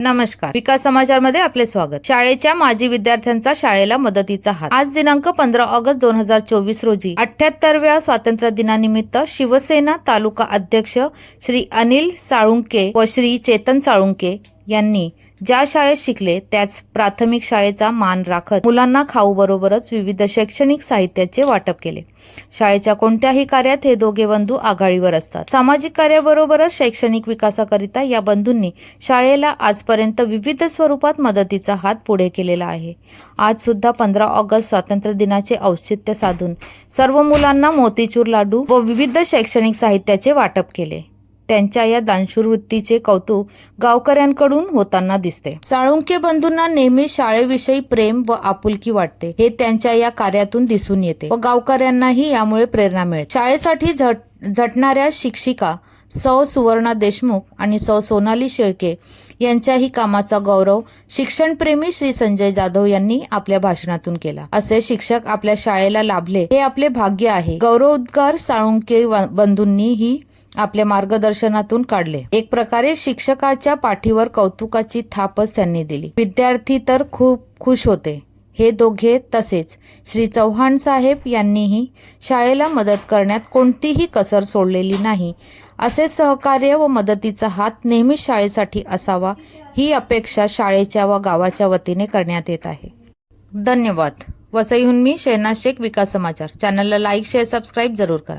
नमस्कार. विकास समाचारमध्ये आपले स्वागत. शाळेच्या माजी विद्यार्थ्यांचा शाळेला मदतीचा हात. आज दिनांक पंधरा ऑगस्ट दोन हजार चोवीस रोजी अठ्याहत्तरव्या स्वातंत्र्य दिनानिमित्त शिवसेना तालुका अध्यक्ष श्री अनिल साळुंके व श्री चेतन साळुंके यांनी ज्या शाळेत शिकले त्याच प्राथमिक शाळेचा मान राखत मुलांना खाऊ बरोबरच विविध शैक्षणिक साहित्याचे वाटप केले. शाळेच्या कोणत्याही कार्यात हे दोघे बंधू आघाडीवर असतात. सामाजिक कार्याबरोबरच शैक्षणिक विकासाकरिता या बंधूंनी शाळेला आजपर्यंत विविध स्वरूपात मदतीचा हात पुढे केलेला आहे. आज सुद्धा पंधरा ऑगस्ट स्वातंत्र्य दिनाचे औचित्य साधून सर्व मुलांना मोतीचूर लाडू व विविध शैक्षणिक साहित्याचे वाटप केले. त्यांच्या या दानशूर वृत्तीचे कौतुक गावकऱ्यांकडून होताना दिसते. साळुंके बंधूंना नेहमी शाळेविषयी प्रेम व आपुलकी वाटते. हे त्यांच्या या कार्यातून दिसून येते व गावकऱ्यांनाही यामुळे प्रेरणा मिळते. शाळेसाठी झट झटणाऱ्या शिक्षिका सौ सुवर्णा देशमुख आणि सौ सोनाली शेळके यांच्याही कामाचा गौरव शिक्षणप्रेमी श्री संजय जाधव यांनी आपल्या भाषणातून केला. असे शिक्षक आपल्या शाळेला लाभले. हे आपले भाग्य आहे. गौरवोद्गार साळुंके बंधूंनी बंधूंनीही आपल्या मार्गदर्शनातून काढले. एक प्रकारे शिक्षकाच्या पाठीवर कौतुकाची थापच त्यांनी दिली. विद्यार्थी तर खूप खुश होते. हे दोघे तसेच. श्री चव्हाण साहेब यांनीही शाळेला मदत करण्यात कोणतीही कसर सोडलेली नाही. असे सहकार्य व मदतीचा हात नेहमी शाळेसाठी असावा ही अपेक्षा शाळेच्या व गावाच्या वतीने करण्यात येत आहे. धन्यवाद. वसईहून मी शहनाज शेख विकास समाचार. चॅनलला लाईक शेअर सबस्क्राईब जरूर करा.